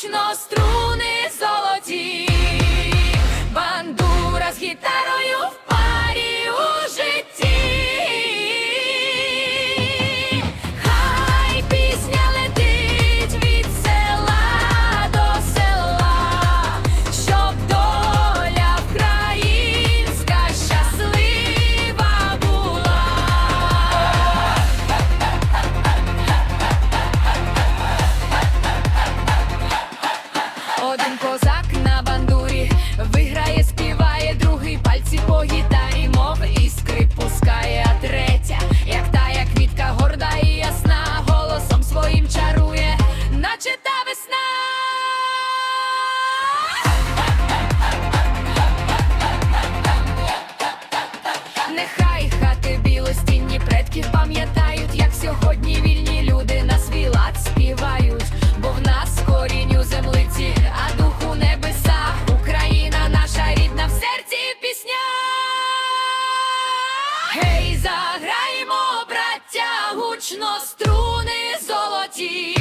гучно струни. Заграємо, браття, гучно струни золоті.